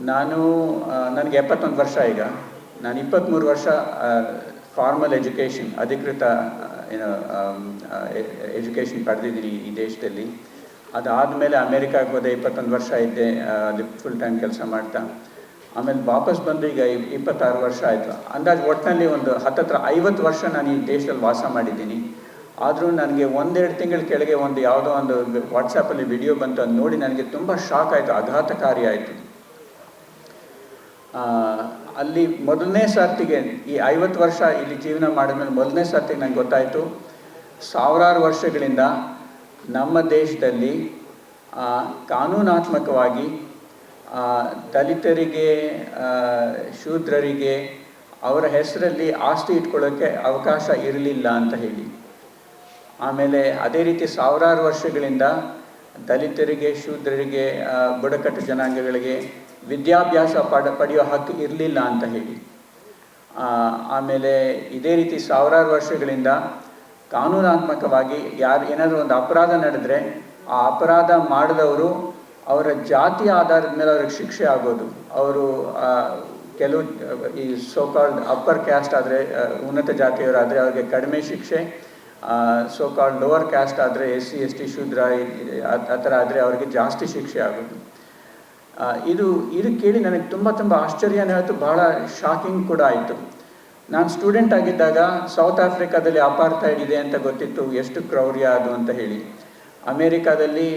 ನಾನು ನನಗೆ ಎಪ್ಪತ್ತೊಂದು ವರ್ಷ ಈಗ. ನಾನು ಇಪ್ಪತ್ತ್ಮೂರು ವರ್ಷ ಫಾರ್ಮಲ್ ಎಜುಕೇಷನ್ ಅಧಿಕೃತ ಏನು ಎಜುಕೇಷನ್ ಪಡೆದಿದ್ದೀನಿ ಈ ದೇಶದಲ್ಲಿ. ಅದಾದಮೇಲೆ ಅಮೇರಿಕಾಗೆ ಹೋದೆ, ಇಪ್ಪತ್ತೊಂದು ವರ್ಷ ಇದ್ದೆ ಅಲ್ಲಿ ಫುಲ್ ಟೈಮ್ ಕೆಲಸ ಮಾಡ್ತಾ. ಆಮೇಲೆ ವಾಪಸ್ ಬಂದು ಈಗ ಇಪ್- ಇಪ್ಪತ್ತಾರು ವರ್ಷ ಆಯಿತು. ಅಂದಾಜು ಒಟ್ಟಿನಲ್ಲಿ ಒಂದು ಹತ್ತತ್ರ ಐವತ್ತು ವರ್ಷ ನಾನು ಈ ದೇಶದಲ್ಲಿ ವಾಸ ಮಾಡಿದ್ದೀನಿ. ಆದರೂ ನನಗೆ ಒಂದೆರಡು ತಿಂಗಳ ಕೆಳಗೆ ಒಂದು ಯಾವುದೋ ಒಂದು ವಾಟ್ಸಪ್ಪಲ್ಲಿ ವಿಡಿಯೋ ಬಂತು, ಅದು ನೋಡಿ ನನಗೆ ತುಂಬ ಶಾಕ್ ಆಯಿತು, ಆಘಾತಕಾರಿ ಆಯಿತು. ಅಲ್ಲಿ ಮೊದಲನೇ ಸರ್ತಿಗೆ ಈ ಐವತ್ತು ವರ್ಷ ಇಲ್ಲಿ ಜೀವನ ಮಾಡಿದ್ಮೇಲೆ ಮೊದಲನೇ ಸರ್ತಿಗೆ ನಂಗೆ ಗೊತ್ತಾಯಿತು. ಸಾವಿರಾರು ವರ್ಷಗಳಿಂದ ನಮ್ಮ ದೇಶದಲ್ಲಿ ಕಾನೂನಾತ್ಮಕವಾಗಿ ದಲಿತರಿಗೆ ಶೂದ್ರರಿಗೆ ಅವರ ಹೆಸರಲ್ಲಿ ಆಸ್ತಿ ಇಟ್ಕೊಳ್ಳೋಕ್ಕೆ ಅವಕಾಶ ಇರಲಿಲ್ಲ ಅಂತ ಹೇಳಿ. ಆಮೇಲೆ ಅದೇ ರೀತಿ ಸಾವಿರಾರು ವರ್ಷಗಳಿಂದ ದಲಿತರಿಗೆ, ಶೂದ್ರರಿಗೆ ಬುಡಕಟ್ಟು ಜನಾಂಗಗಳಿಗೆ ವಿದ್ಯಾಭ್ಯಾಸ ಪಡ, ಪಡೆಯೋ ಹಕ್ಕು ಇರಲಿಲ್ಲ ಅಂತ ಹೇಳಿ. ಆಮೇಲೆ ಇದೇ ರೀತಿ ಸಾವಿರಾರು ವರ್ಷಗಳಿಂದ ಕಾನೂನಾತ್ಮಕವಾಗಿ ಯಾರು, ಏನಾದರೂ ಒಂದು ಅಪರಾಧ ನಡೆದರೆ ಆ ಅಪರಾಧ ಮಾಡಿದವರು ಅವರ ಜಾತಿ ಆಧಾರದ ಮೇಲೆ ಅವ್ರಿಗೆ ಶಿಕ್ಷೆ ಆಗೋದು. ಅವರು ಕೆಲವು, ಈ ಸೋಕಾಲ್ಡ್ ಅಪ್ಪರ್ ಕ್ಯಾಸ್ಟ್ ಆದರೆ ಉನ್ನತ ಜಾತಿಯವರಾದರೆ ಅವ್ರಿಗೆ ಕಡಿಮೆ ಶಿಕ್ಷೆ ಸೋಕಾಲ್ಡ್ ಲೋವರ್ ಕ್ಯಾಸ್ಟ್ ಆದರೆ S C S T Shudra ಆ ಥರ ಆದರೆ ಅವರಿಗೆ ಜಾಸ್ತಿ ಶಿಕ್ಷೆ ಆಗೋದು. ಇದು ಇದು ಕೇಳಿ ನನಗೆ ತುಂಬ ತುಂಬ ಆಶ್ಚರ್ಯನೇ ಆಯಿತು ಬಹಳ ಶಾಕಿಂಗ್ ಕೂಡ ಆಯಿತು. ನಾನು ಸ್ಟೂಡೆಂಟ್ ಆಗಿದ್ದಾಗ ಸೌತ್ ಆಫ್ರಿಕಾದಲ್ಲಿ ಅಪಾರ್ಥೈಡ್ ಇದೆ ಅಂತ ಗೊತ್ತಿತ್ತು, ಎಷ್ಟು ಕ್ರೌರ್ಯ ಅದು ಅಂತ ಹೇಳಿ. ಅಮೇರಿಕಾದಲ್ಲಿ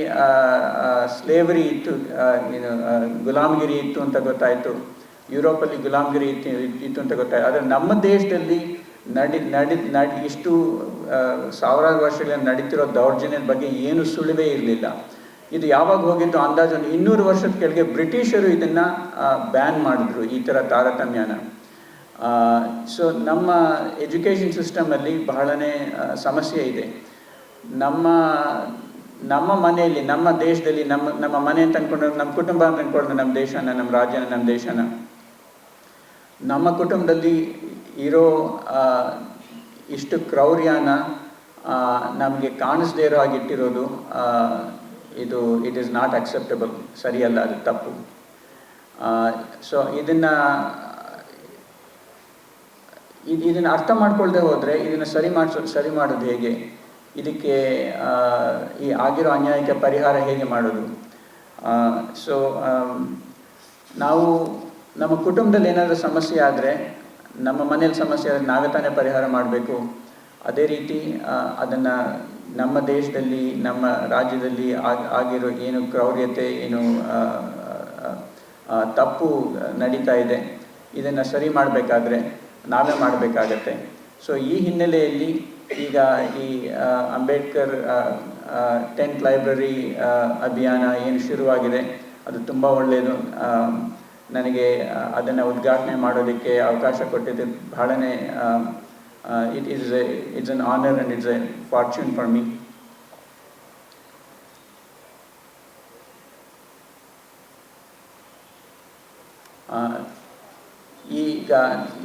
ಸ್ಲೇವರಿ ಇತ್ತು ಗುಲಾಮಗಿರಿ ಇತ್ತು ಅಂತ ಗೊತ್ತಾಯಿತು. ಯುರೋಪಲ್ಲಿ ಗುಲಾಮಗಿರಿ ಇತ್ತು ಇತ್ತು ಅಂತ ಗೊತ್ತಾಯಿತು. ಆದರೆ ನಮ್ಮ ದೇಶದಲ್ಲಿ ನಡಿ ನಡಿ ನಡಿ, ಇಷ್ಟು ಸಾವಿರಾರು ವರ್ಷಗಳಿಂದ ನಡೀತಿರೋ ದೌರ್ಜನ್ಯದ ಬಗ್ಗೆ ಏನು ಸುಳಿವೇ ಇರಲಿಲ್ಲ. ಇದು ಯಾವಾಗ ಹೋಗಿದ್ದು ಅಂದಾಜು ಒಂದು ಇನ್ನೂರು ವರ್ಷದ ಕೆಳಗೆ ಬ್ರಿಟಿಷರು ಇದನ್ನು ಬ್ಯಾನ್ ಮಾಡಿದ್ರು ಈ ಥರ ತಾರತಮ್ಯನ. ಸೊ ನಮ್ಮ ಎಜುಕೇಷನ್ ಸಿಸ್ಟಮಲ್ಲಿ ಬಹಳನೇ ಸಮಸ್ಯೆ ಇದೆ. ನಮ್ಮ ನಮ್ಮ ಮನೆಯಲ್ಲಿ, ನಮ್ಮ ದೇಶದಲ್ಲಿ, ನಮ್ಮ ನಮ್ಮ ಮನೆ ಅಂತ ಅಂದ್ಕೊಂಡು ನಮ್ಮ ಕುಟುಂಬ ಅಂತ ಅಂದ್ಕೊಂಡು ನಮ್ಮ ದೇಶನ, ನಮ್ಮ ರಾಜ್ಯನ, ನಮ್ಮ ದೇಶನ. ನಮ್ಮ ಕುಟುಂಬದಲ್ಲಿ ಇರೋ ಇಷ್ಟು ಕ್ರೌರ್ಯನ ನಮಗೆ ಕಾಣಿಸ್ದೇ ಇರೋ ಆಗಿಟ್ಟಿರೋದು ಇದು ಇಟ್ ಈಸ್ ನಾಟ್ ಅಕ್ಸೆಪ್ಟಬಲ್ ಸರಿಯಲ್ಲ, ಅದು ತಪ್ಪು. ಸೊ ಇದನ್ನು ಇದು ಇದನ್ನು ಅರ್ಥ ಮಾಡ್ಕೊಳ್ದೆ ಹೋದರೆ, ಇದನ್ನು ಸರಿ ಮಾಡಿಸೋ, ಸರಿ ಮಾಡೋದು ಹೇಗೆ? ಇದಕ್ಕೆ ಈ ಆಗಿರೋ ಅನ್ಯಾಯಕ್ಕೆ ಪರಿಹಾರ ಹೇಗೆ ಮಾಡೋದು? ಸೊ ನಾವು, ನಮ್ಮ ಕುಟುಂಬದಲ್ಲಿ ಏನಾದರೂ ಸಮಸ್ಯೆ ಆದರೆ, ನಮ್ಮ ಮನೇಲಿ ಸಮಸ್ಯೆ ಆದರೆ ನಾವೇ ತಾನೇ ಪರಿಹಾರ ಮಾಡಬೇಕು. ಅದೇ ರೀತಿ ಅದನ್ನು ನಮ್ಮ ದೇಶದಲ್ಲಿ, ನಮ್ಮ ರಾಜ್ಯದಲ್ಲಿ ಆಗ್, ಆಗಿರೋ ಏನು ಕ್ರೌರ್ಯತೆ, ಏನು ತಪ್ಪು ನಡೀತಾ ಇದೆ, ಇದನ್ನು ಸರಿ ಮಾಡಬೇಕಾದ್ರೆ ನಾವೇ ಮಾಡಬೇಕಾಗತ್ತೆ. ಸೊ ಈ ಹಿನ್ನೆಲೆಯಲ್ಲಿ ಈಗ ಈ ಅಂಬೇಡ್ಕರ್ ಟೆಂತ್ ಲೈಬ್ರರಿ ಅಭಿಯಾನ ಏನು ಶುರುವಾಗಿದೆ, ಅದು ತುಂಬ ಒಳ್ಳೆಯದು ನನಗೆ ಅದನ್ನು ಉದ್ಘಾಟನೆ ಮಾಡೋದಕ್ಕೆ ಅವಕಾಶ ಕೊಟ್ಟಿದ್ದು ಬಹಳನೇ it is it's an honour and it's a fortune for me ಆ, ಈಗ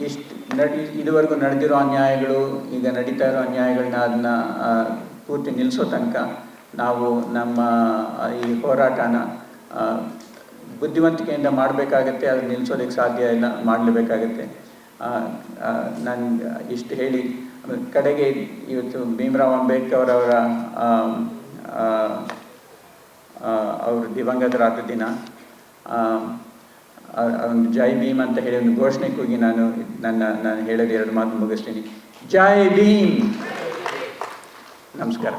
ಎಷ್ಟು ನಡಿ ಇದುವರೆಗೂ ನಡೆದಿರೋ ಅನ್ಯಾಯಗಳು ಈಗ ನಡೀತಾ ಇರೋ ಅನ್ಯಾಯಗಳನ್ನ ಅದನ್ನ ಪೂರ್ತಿ ನಿಲ್ಲಿಸೋ ತನಕ ನಾವು ನಮ್ಮ ಈ ಹೋರಾಟನ ಬುದ್ಧಿವಂತಿಕೆಯಿಂದ ಮಾಡಬೇಕಾಗತ್ತೆ ಅದನ್ನ ನಿಲ್ಲಿಸೋದಕ್ಕೆ ಸಾಧ್ಯ ಇಲ್ಲ ಮಾಡಲೇಬೇಕಾಗತ್ತೆ. ನಾನು ಇಷ್ಟು ಹೇಳಿ ಕಡೆಗೆ ಇವತ್ತು ಭೀಮರಾವ್ ಅಂಬೇಡ್ಕರ್ ಅವರ ಅವರು ದಿವಂಗತರಾದ ದಿನ ಒಂದು ಜೈ ಭೀಮ್ ಅಂತ ಹೇಳಿ ಒಂದು ಘೋಷಣೆ ಕೂಗಿ ನಾನು ನನ್ನ, ನಾನು ಹೇಳೋದು ಎರಡು ಮಾತು ಮುಗಿಸ್ತೀನಿ. ಜೈ ಭೀಮ್! ನಮಸ್ಕಾರ.